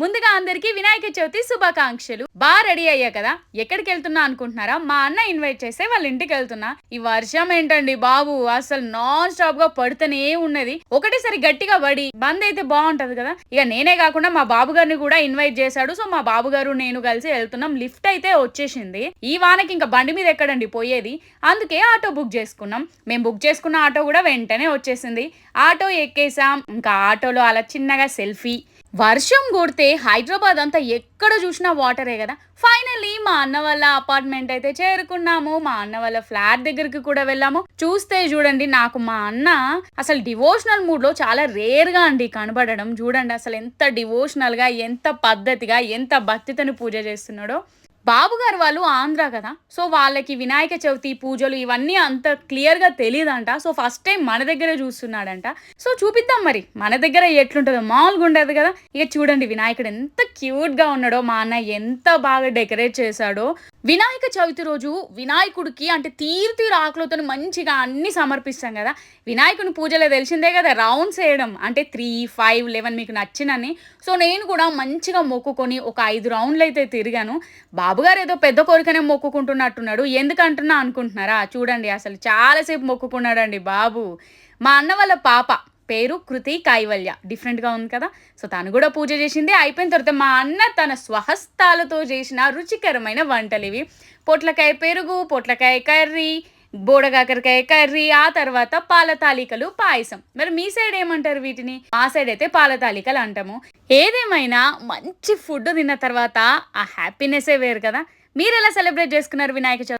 ముందుగా అందరికీ వినాయక చవితి శుభాకాంక్షలు. బాగా రెడీ అయ్యా కదా? ఎక్కడికి వెళ్తున్నా అనుకుంటున్నారా? మా అన్న ఇన్వైట్ చేస్తే వాళ్ళ ఇంటికి వెళ్తున్నా. ఈ వర్షం ఏంటండి బాబు? అసలు నాన్ స్టాప్గా పడుతూనే ఉన్నది. ఒకటేసారి గట్టిగా పడి బంద్ అయితే బాగుంటది కదా? ఇక నేనే కాకుండా మా బాబు గారిని కూడా ఇన్వైట్ చేశాడు. సో మా బాబు గారు నేను కలిసి వెళ్తున్నాం. లిఫ్ట్ అయితే వచ్చేసింది. ఈ వానకి ఇంకా బండి మీద ఎక్కడండి పోయేది? అందుకే ఆటో బుక్ చేసుకున్నాం. మేము బుక్ చేసుకున్న ఆటో కూడా వెంటనే వచ్చేసింది. ఆటో ఎక్కేసాం. ఇంకా ఆటోలో అలా చిన్నగా సెల్ఫీ వర్షం కొడితే హైదరాబాద్ అంతా ఎక్కడ చూసినా వాటరే కదా. ఫైనల్లీ మా అన్న వాళ్ళ అపార్ట్మెంట్ అయితే చేరుకున్నాము. మా అన్న వాళ్ళ ఫ్లాట్ దగ్గరికి కూడా వెళ్ళాము. చూస్తే చూడండి నాకు మా అన్న అసలు డివోషనల్ మూడ్లో చాలా రేర్గా అండి కనబడడం. చూడండి అసలు ఎంత డివోషనల్గా ఎంత పద్ధతిగా ఎంత భక్తితను పూజ చేస్తున్నాడో. బాబుగారు వాళ్ళు ఆంధ్ర కదా. సో వాళ్ళకి వినాయక చవితి పూజలు ఇవన్నీ అంత క్లియర్గా తెలియదంట సో ఫస్ట్ టైం మన దగ్గర చూస్తున్నాడంట. సో చూపిద్దాం మరి. మన దగ్గర ఎట్లుంటుందో. మామూలుగా ఉండదు కదా. ఇక చూడండి వినాయకుడు ఎంత క్యూట్గా ఉన్నాడో మా అన్న ఎంత బాగా డెకరేట్ చేశాడో. వినాయక చవితి రోజు వినాయకుడికి అంటే తీరు తీరు ఆకులతో మంచిగా అన్ని సమర్పిస్తాం కదా. వినాయకుని పూజలో తెలిసిందే కదా రౌండ్స్ వేయడం. అంటే త్రీ ఫైవ్ లెవెన్ మీకు నచ్చినని సో నేను కూడా మంచిగా మొక్కుకొని ఒక ఐదు రౌండ్లు అయితే తిరిగాను. బాబు బాబుగారు ఏదో పెద్ద కోరికనే మొక్కుకుంటున్నట్టున్నాడు. ఎందుకంటున్నా అనుకుంటున్నారా? చూడండి అసలు చాలాసేపు మొక్కుకున్నాడండి బాబు. మా అన్న వాళ్ళ పాప పేరు కృతి కైవల్య. డిఫరెంట్గా ఉంది కదా? సో తను కూడా పూజ చేసింది. అయిపోయిన తర్వాత మా అన్న తన స్వహస్తాలతో చేసిన రుచికరమైన వంటలు ఇవి. పొట్లకాయ పెరుగు పొట్లకాయ కర్రీ బోడగాకరకాయ కర్రీ ఆ తర్వాత పాల తాలికలు పాయసం. మరి మీ సైడ్ ఏమంటారు వీటిని? మా సైడ్ అయితే పాల తాలికలు అంటాము. ఏదేమైనా మంచి ఫుడ్ తిన్న తర్వాత ఆ హ్యాపీనెస్సే వేరు కదా. మీరు ఎలా సెలబ్రేట్ చేసుకున్నారు వినాయక చవితి?